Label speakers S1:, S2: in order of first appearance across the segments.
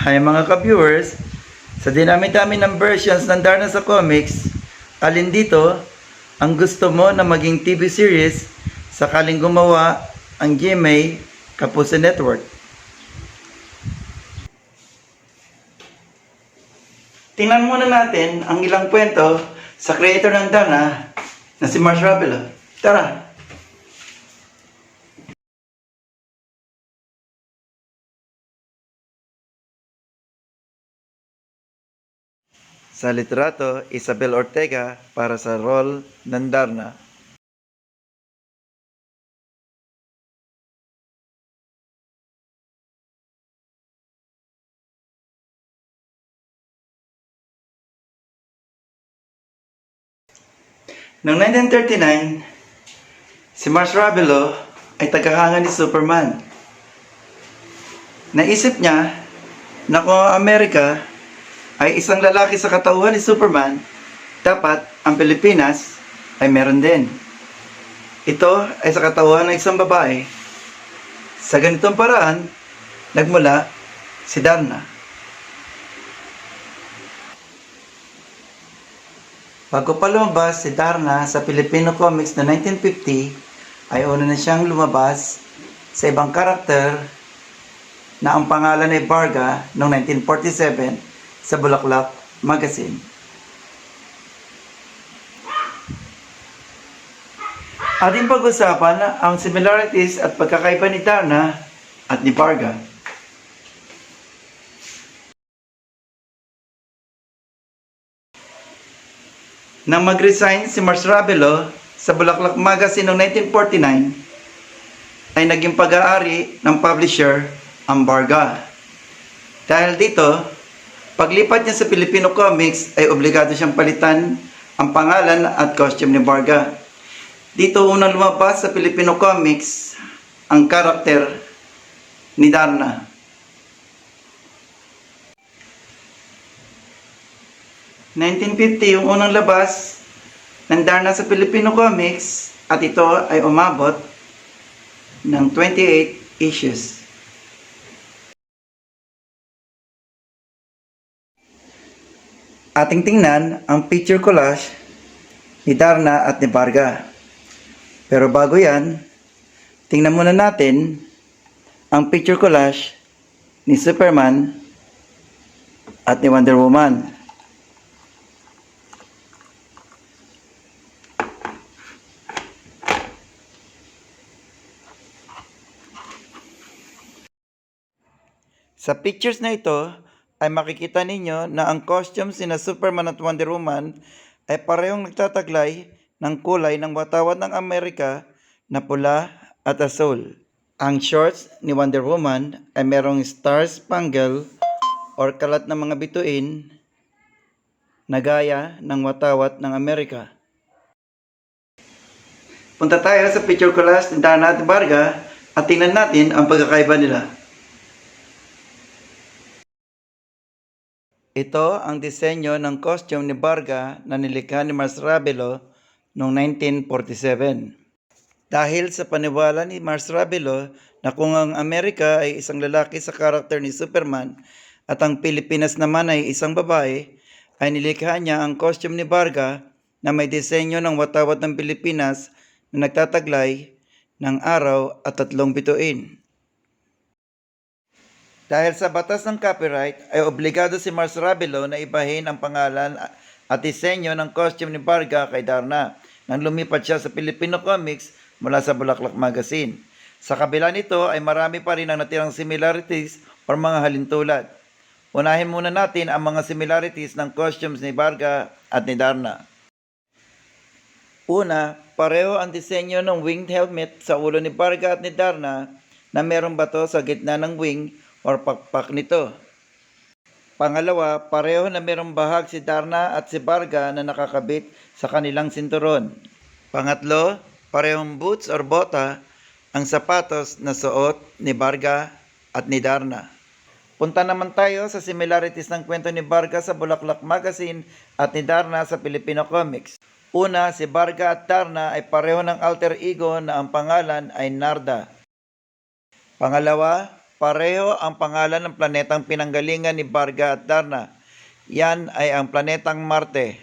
S1: Hi mga ka-viewers, sa dinami-dami ng versions ng Darna sa comics, alin dito ang gusto mo na maging TV series sakaling gumawa ang GMA Kapuso Network? Tingnan muna natin ang ilang kwento sa creator ng Darna na si Mars Ravelo. Tara! Sa litrato, Isabel Ortega para sa role ng Darna. Noong 1939, si Mars Ravelo ay tagahanga ni Superman. Naisip niya na kung Amerika ay isang lalaki sa katauhan ni Superman, dapat ang Pilipinas ay meron din. Ito ay sa katauhan ng isang babae. Sa ganitong paraan, nagmula si Darna. Bago pa lumabas si Darna sa Filipino Comics na 1950, ay una na siyang lumabas sa ibang karakter na ang pangalan ay Varga noong 1947 sa Bulaklak Magazine. Ating pag-usapan ang similarities at pagkakaiba ni Darna at ni Varga. Nang mag-resign si Mars Ravelo sa Bulaklak Magazine noong 1949, ay naging pag-aari ng publisher ang Varga. Dahil dito, paglipat niya sa Filipino Comics ay obligado siyang palitan ang pangalan at costume ni Varga. Dito unang lumabas sa Filipino Comics ang karakter ni Darna. ...1950 yung unang labas ng Darna sa Filipino Comics at ito ay umabot ng 28 issues. Ating tingnan ang picture collage ni Darna at ni Varga. Pero bago yan, tingnan muna natin ang picture collage ni Superman at ni Wonder Woman. Sa pictures na ito ay makikita ninyo na ang costumes sina Superman at Wonder Woman ay parehong nagtataglay ng kulay ng watawat ng Amerika na pula at asul. Ang shorts ni Wonder Woman ay merong star spangle or kalat ng mga bituin na gaya ng watawat ng Amerika. Punta tayo sa picture collage ni Dana at Varga at tingnan natin ang pagkakaiba nila. Ito ang disenyo ng costume ni Varga na nilikha ni Mars Ravelo noong 1947. Dahil sa paniwala ni Mars Ravelo na kung ang Amerika ay isang lalaki sa karakter ni Superman at ang Pilipinas naman ay isang babae, ay nilikha niya ang costume ni Varga na may disenyo ng watawat ng Pilipinas na nagtataglay ng araw at tatlong bituin. Dahil sa batas ng copyright, ay obligado si Mars Ravelo na ibahin ang pangalan at disenyo ng costume ni Varga kay Darna nang lumipat siya sa Filipino Comics mula sa Bulaklak Magazine. Sa kabila nito ay marami pa rin ang natirang similarities o mga halintulad. Unahin muna natin ang mga similarities ng costumes ni Varga at ni Darna. Una, pareho ang disenyo ng winged helmet sa ulo ni Varga at ni Darna na merong bato sa gitna ng wing or pakpak nito. Pangalawa, pareho na merong bahag si Darna at si Varga na nakakabit sa kanilang sinturon. Pangatlo, parehong boots or bota ang sapatos na suot ni Varga at ni Darna. Punta naman tayo sa similarities ng kwento ni Varga sa Bulaklak Magazine at ni Darna sa Filipino Comics. Una, si Varga at Darna ay pareho ng alter ego na ang pangalan ay Narda. Pangalawa, pareho ang pangalan ng planetang pinanggalingan ni Varga at Darna. Yan ay ang planetang Marte.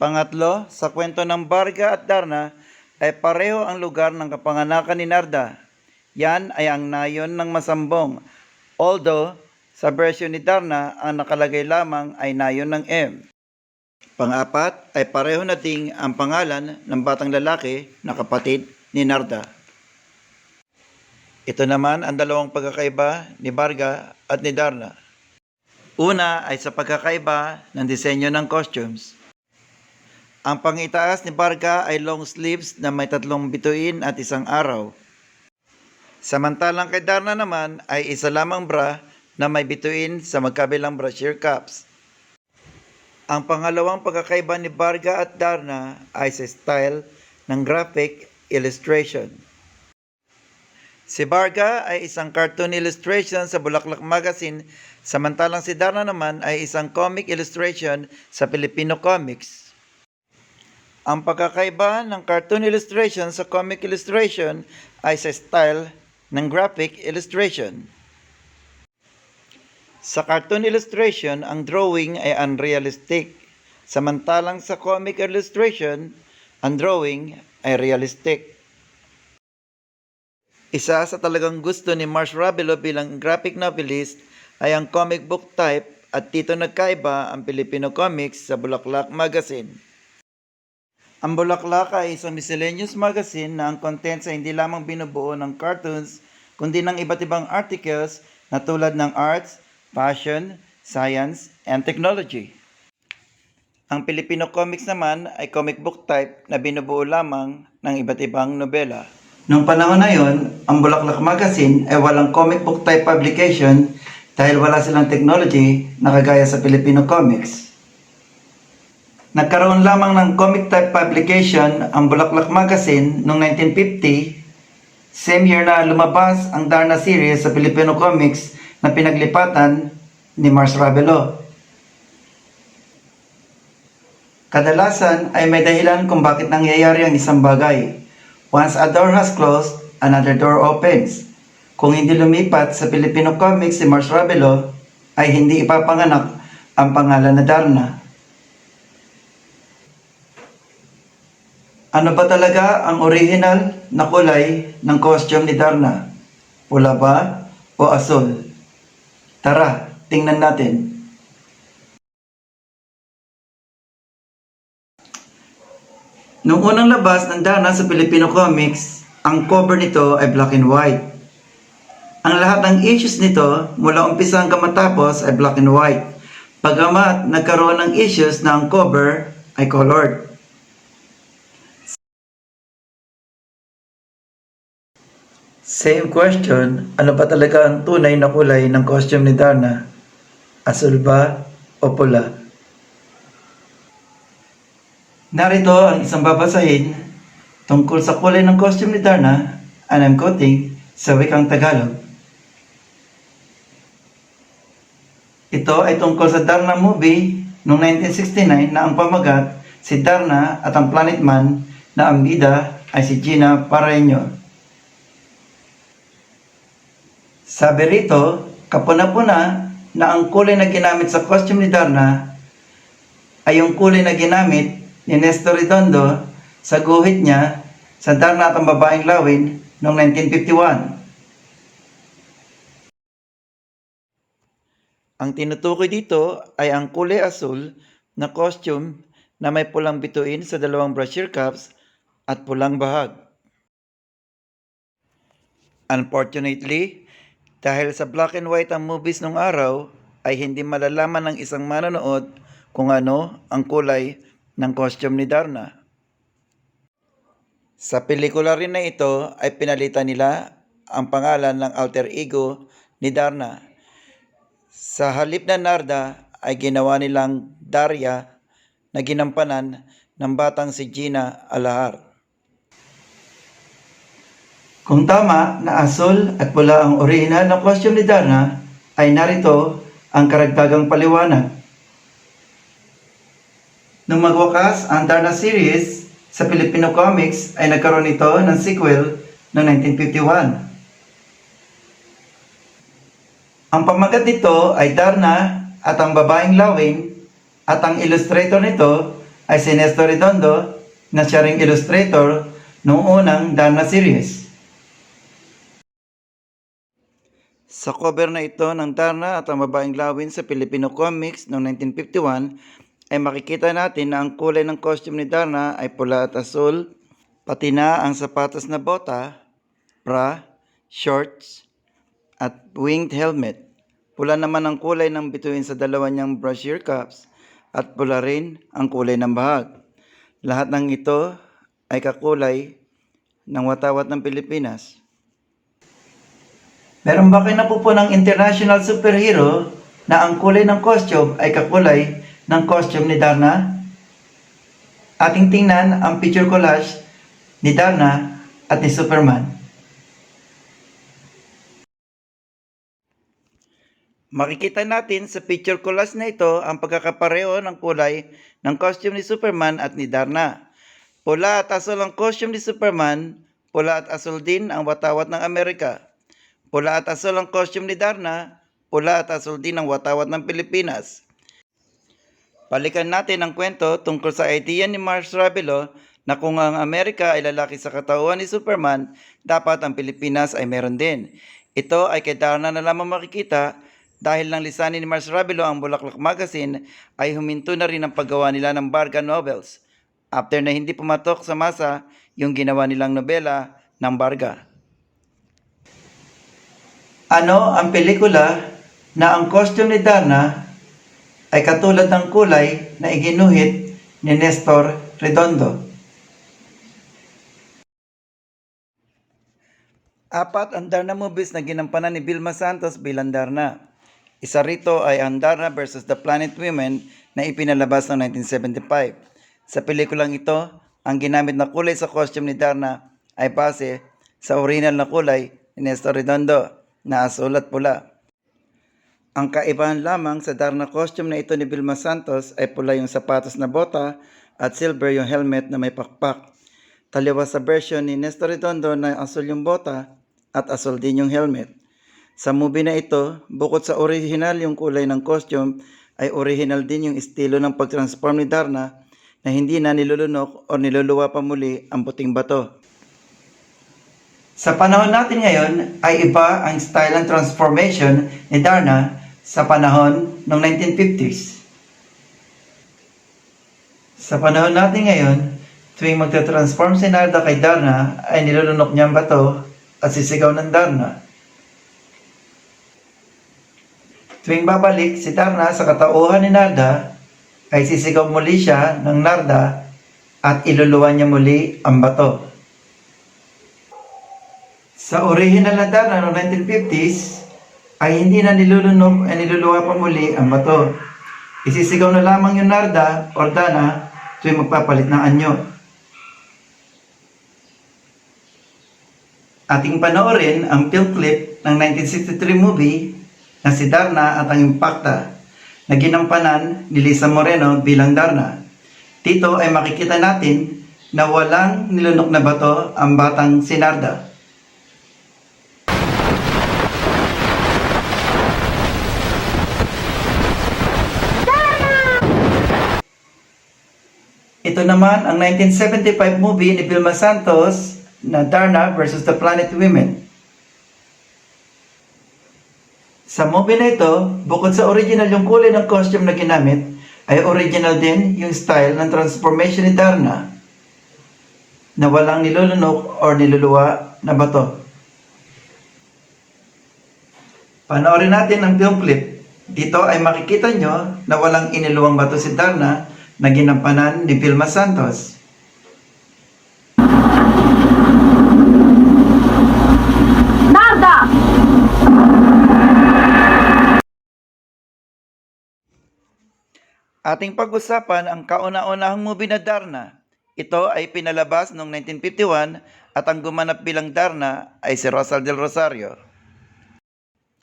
S1: Pangatlo, sa kwento ng Varga at Darna ay pareho ang lugar ng kapanganakan ni Narda. Yan ay ang nayon ng Masambong. Although, sa version ni Darna, ang nakalagay lamang ay nayon ng M. Pangapat ay pareho na ding ang pangalan ng batang lalaki na kapatid ni Narda. Ito naman ang dalawang pagkakaiba ni Barga at ni Darna. Una ay sa pagkakaiba ng disenyo ng costumes. Ang pangitaas ni Barga ay long sleeves na may tatlong bituin at isang araw. Samantalang kay Darna naman ay isa lamang bra na may bituin sa magkabilang brasier cups. Ang pangalawang pagkakaiba ni Barga at Darna ay sa style ng graphic illustration. Si Barga ay isang cartoon illustration sa Bulaklak Magazine, samantalang si Darna naman ay isang comic illustration sa Filipino Comics. Ang pagkakaiba ng cartoon illustration sa comic illustration ay sa style ng graphic illustration. Sa cartoon illustration, ang drawing ay unrealistic, samantalang sa comic illustration, ang drawing ay realistic. Isa sa talagang gusto ni Mars Rabelo bilang graphic novelist ay ang comic book type at dito nagkaiba ang Filipino comics sa Bulaklak Magazine. Ang Bulaklak ay isang miscellaneous magazine na ang contents ay hindi lamang binubuo ng cartoons kundi ng iba't ibang articles na tulad ng arts, fashion, science, and technology. Ang Filipino comics naman ay comic book type na binubuo lamang ng iba't ibang nobela. Noong panahon na yon, ang Bulaklak Magazine ay walang comic book type publication dahil wala silang technology na kagaya sa Filipino comics. Nagkaroon lamang ng comic type publication ang Bulaklak Magazine noong 1950, same year na lumabas ang Darna series sa Filipino comics na pinaglipatan ni Mars Ravelo. Kadalasan ay may dahilan kung bakit nangyayari ang isang bagay. Once a door has closed, another door opens. Kung hindi lumipat sa Filipino comics si Mars Ravelo, ay hindi ipapanganak ang pangalan na Darna. Ano ba talaga ang original na kulay ng costume ni Darna? Pula ba o asul? Tara, tingnan natin. Noong unang labas ng Dana sa Filipino Comics, ang cover nito ay black and white. Ang lahat ng issues nito mula umpisa hanggang matapos ay black and white. Pagamat nagkaroon ng issues na ang cover ay colored. Same question, ano ba talaga ang tunay na kulay ng costume ni Dana? Asul ba o pula? Narito ang isang babasahin tungkol sa kulay ng costume ni Darna and I'm quoting sa wikang Tagalog. Ito ay tungkol sa Darna movie noong 1969 na ang pamagat si Darna at ang Planet Man na ang bida ay si Gina Pareño. Sabi rito, kapuna-puna na ang kulay na ginamit sa costume ni Darna ay yung kulay na ginamit ni Nestor Redondo sa guhit niya sa Darna at ang Babaeng Lawin noong 1951. Ang tinutukoy dito ay ang kulay asul na costume na may pulang bituin sa dalawang brasier cups at pulang bahag. Unfortunately, dahil sa black and white ang movies nung araw, ay hindi malalaman ng isang manonood kung ano ang kulay ng costume ni Darna. Sa pelikula rin na ito ay pinalitan nila ang pangalan ng alter ego ni Darna. Sa halip na Narda ay ginawa nilang Darya na ginampanan ng batang si Gina Alahar. Kung tama na asul at pula ang orihinal na costume ni Darna, ay narito ang karagdagang paliwanag. Nung magwakas ang Darna series sa Filipino Comics ay nagkaroon ito ng sequel noong 1951. Ang pamagat nito ay Darna at ang babaeng lawin at ang illustrator nito ay si Nestor Redondo na siya ring illustrator noong unang Darna series. Sa cover na ito ng Darna at ang babaeng lawin sa Filipino Comics noong 1951 ay makikita natin na ang kulay ng costume ni Darna ay pula at asul, pati na ang sapatos na bota, bra, shorts, at winged helmet. Pula naman ang kulay ng bituin sa dalawa niyang brassiere caps at pula rin ang kulay ng bahag. Lahat ng ito ay kakulay ng watawat ng Pilipinas. Meron ba kayo napupunang international superhero na ang kulay ng costume ay kakulay ng costume ni Darna? Ating tingnan ang picture collage ni Darna at ni Superman. Makikita natin sa picture collage na ito ang pagkakapareho ng kulay ng costume ni Superman at ni Darna. Pula at asul ang costume ni Superman, pula at asul din ang watawat ng Amerika. Pula at asul ang costume ni Darna, pula at asul din ang watawat ng Pilipinas. Balikan natin ang kwento tungkol sa idea ni Mars Ravelo na kung ang Amerika ay lalaki sa katawan ni Superman, dapat ang Pilipinas ay meron din. Ito ay kay Darna na lamang makikita dahil lang lisanin ni Mars Ravelo ang Bulaklak Magazine ay huminto na rin ang paggawa nila ng Barga novels after na hindi pumatok sa masa yung ginawa nilang nobela ng Barga. Ano ang pelikula na ang costume ni Darna ay katulad ng kulay na iginuhit ni Nestor Redondo? Apat ang Darna movies na ginampanan ni Vilma Santos bilang Darna. Isa rito ay ang Darna versus the Planet Women na ipinalabas noong 1975. Sa pelikulang ito, ang ginamit na kulay sa costume ni Darna ay base sa original na kulay ni Nestor Redondo na asul at pula. Ang kaibahan lamang sa Darna costume na ito ni Vilma Santos ay pula yung sapatos na bota at silver yung helmet na may pakpak. Taliwas sa version ni Nestor Redondo na asul yung bota at asul din yung helmet. Sa movie na ito, bukod sa original yung kulay ng costume, ay original din yung estilo ng pag-transform ni Darna na hindi na nilulunok o niluluwa pa muli ang puting bato. Sa panahon natin ngayon ay iba ang style ng transformation ni Darna sa panahon ng 1950s. Sa panahon natin ngayon, tuwing magta-transform si Narda kay Darna ay nilulunok niya ang bato at sisigaw ng Darna. Tuwing babalik si Darna sa katauhan ni Narda, ay sisigaw muli siya ng Narda at iluluwan niya muli ang bato. Sa original na Darna noong 1950s, ay hindi na nilulunok ay niluluwa pa muli ang bato. Isisigaw na lamang yung Narda or Dana tuwing magpapalit ng anyo. Ating panoorin ang film clip ng 1963 movie na si Darna at ang Impacta na ginampanan ni Lisa Moreno bilang Darna. Dito ay makikita natin na walang nilunok na bato ang batang si Ito naman ang 1975 movie ni Vilma Santos na Darna versus the Planet Women. Sa movie na ito, bukod sa original yung kulay ng costume na ginamit, ay original din yung style ng transformation ni Darna na walang nilulunok or niluluwa na bato. Panoorin natin ang film clip. Dito ay makikita nyo na walang iniluwang bato si Darna na ginampanan ni Vilma Santos.
S2: Narda!
S1: Ating pag-usapan ang kauna-unahang movie na Darna. Ito ay pinalabas noong 1951 at ang gumanap bilang Darna ay si Rosal del Rosario.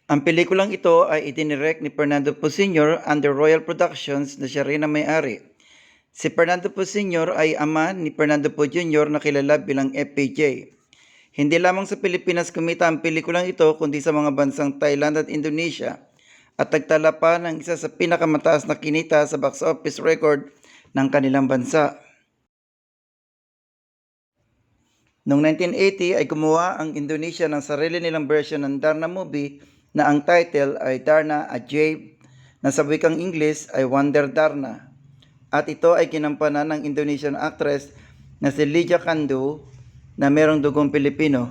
S1: Ang pelikulang ito ay itinirect ni Fernando Po Sr. under Royal Productions na siya rin ang may-ari. Si Fernando Po Sr. ay ama ni Fernando Po Jr. na kilala bilang FPJ. Hindi lamang sa Pilipinas kumita ang pelikulang ito kundi sa mga bansang Thailand at Indonesia at nagtala pa ng isa sa pinakamataas na kinita sa box office record ng kanilang bansa. Noong 1980 ay gumawa ang Indonesia ng sarili nilang version ng Darna movie na ang title ay Darna Ajaib na sa wikang English ay Wonder Darna. At ito ay kinampanan ng Indonesian actress na si Lydia Kandu na merong dugong Pilipino.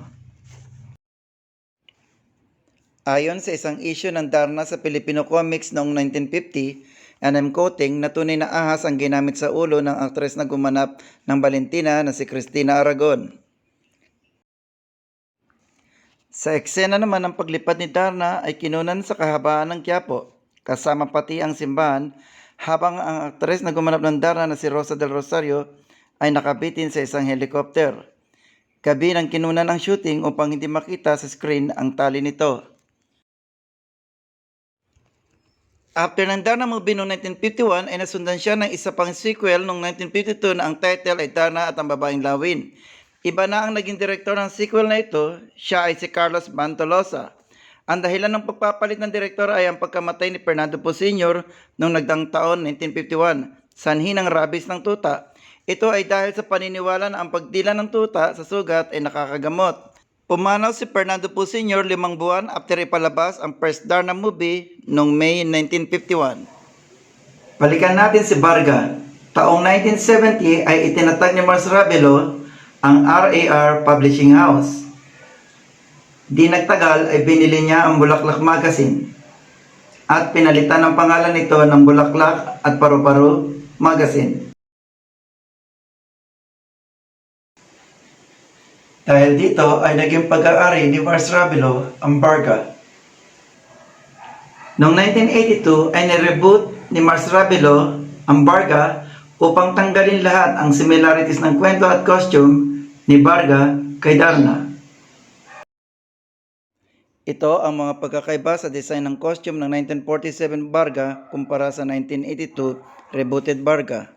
S1: Ayon sa isang issue ng Darna sa Filipino Comics noong 1950, and I'm quoting, na tunay na ahas ang ginamit sa ulo ng aktres na gumanap ng Valentina na si Cristina Aragon. Sa eksena naman ng paglipad ni Darna ay kinunan sa kahabaan ng Quiapo, kasama pati ang simbahan, habang ang aktres na gumanap ng Darna na si Rosa del Rosario ay nakabitin sa isang helicopter. Gabi ng kinunan ang shooting upang hindi makita sa screen ang tali nito. After ng Darna movie noong 1951 ay nasundan siya ng isa pang sequel noong 1952 na ang title ay Darna at ang Babaeng Lawin. Iba na ang naging direktor ng sequel na ito, siya ay si Carlos Bantolosa. Ang dahilan ng pagpapalit ng direktor ay ang pagkamatay ni Fernando Po Sr. noong nagdang taon 1951, sanhi ng rabis ng tuta. Ito ay dahil sa paniniwala na ang pagdila ng tuta sa sugat ay nakakagamot. Pumanaw si Fernando Po Sr. limang buwan after ipalabas ang first Darna movie noong May 1951. Balikan natin si Barga. Taong 1970 ay itinatag ni Mars Ravelo ang RAR Publishing House. Di nagtagal ay binili niya ang Bulaklak Magazine at pinalitan ang pangalan nito ng Bulaklak at Paru-Paru Magazine. Dahil dito ay naging pag-aari ni Mars Ravelo ang Barga. Noong 1982 ay nireboot ni Mars Ravelo ang Barga upang tanggalin lahat ang similarities ng kwento at costume ni Barga kay Darna. Ito ang mga pagkakaiba sa design ng costume ng 1947 Barga kumpara sa 1982 rebooted Barga.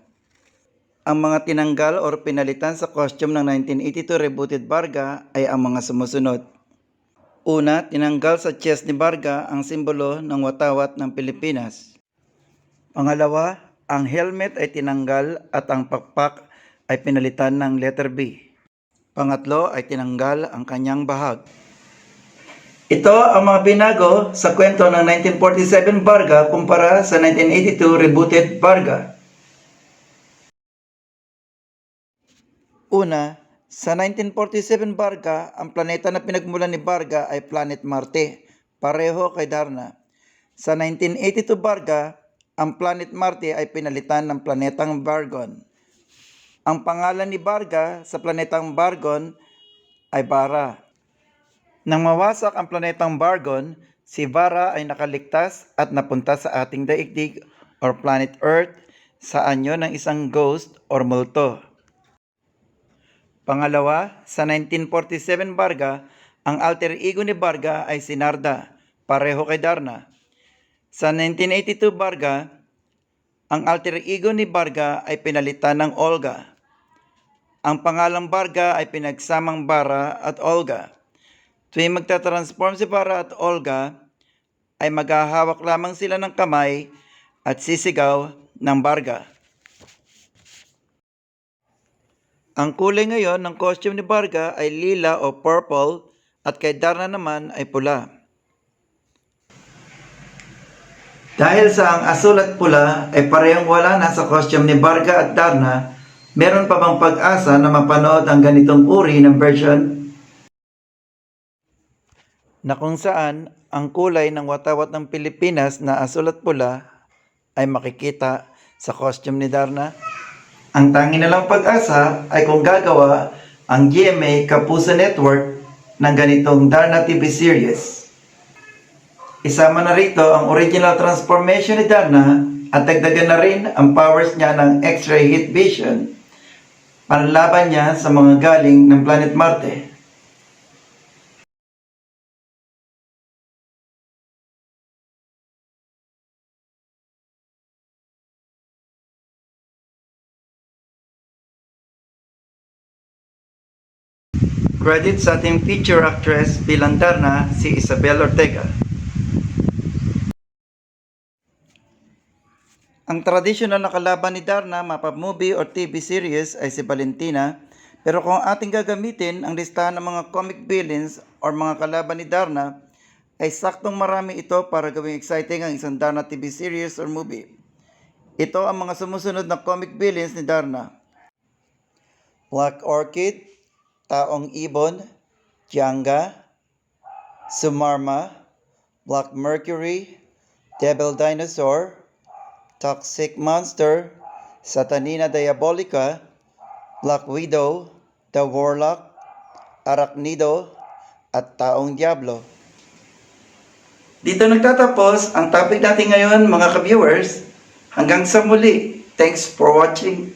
S1: Ang mga tinanggal or pinalitan sa costume ng 1982 rebooted Barga ay ang mga sumusunod. Una, tinanggal sa chest ni Barga ang simbolo ng watawat ng Pilipinas. Pangalawa, ang helmet ay tinanggal at ang pakpak ay pinalitan ng letter B. Pangatlo ay tinanggal ang kanyang bahag. Ito ang mga binago sa kwento ng 1947 Barga kumpara sa 1982 rebooted Barga. Una, sa 1947 Barga, ang planeta na pinagmulan ni Barga ay Planet Marte, pareho kay Darna. Sa 1982 Barga, ang Planet Marte ay pinalitan ng planetang Bargon. Ang pangalan ni Barga sa planetang Bargon ay Bara. Nang mawasak ang planetang Bargon, si Vara ay nakaligtas at napunta sa ating daigdig or planet Earth sa anyo ng isang ghost or multo. Pangalawa, sa 1947 Barga, ang alter ego ni Barga ay si Narda, pareho kay Darna. Sa 1982 Barga, ang alter ego ni Barga ay pinalitan ng Olga. Ang pangalang Barga ay pinagsamang Bara at Olga. Tuwing magtatransform si Bara at Olga, ay maghahawak lamang sila ng kamay at sisigaw ng Barga. Ang kulay ngayon ng costume ni Barga ay lila o purple at kay Darna naman ay pula. Dahil sa ang asul at pula ay parehong wala na sa costume ni Barga at Darna, meron pa bang pag-asa na mapanood ang ganitong uri ng version? Na kung saan ang kulay ng watawat ng Pilipinas na asul at pula ay makikita sa costume ni Darna? Ang tangi na lang pag-asa ay kung gagawa ang GMA Kapuso Network ng ganitong Darna TV series. Isama na rito ang original transformation ni Darna at dagdagan na rin ang powers niya ng X-ray heat vision panlaban niya sa mga galing ng planet Marte. Credit sa ating feature actress bilang Darna, si Isabel Ortega. Ang traditional na kalaban ni Darna, mapa movie or TV series ay si Valentina. Pero kung ating gagamitin ang listahan ng mga comic villains or mga kalaban ni Darna, ay saktong marami ito para gawing exciting ang isang Darna TV series or movie. Ito ang mga sumusunod na comic villains ni Darna. Black Orchid, Taong Ibon, Tianga, Sumarma, Black Mercury, Devil Dinosaur, Toxic Monster, Satanina Diabolica, Black Widow, The Warlock, Arachnido, at Taong Diablo. Dito nagtatapos ang topic natin ngayon mga ka-viewers. Hanggang sa muli. Thanks for watching.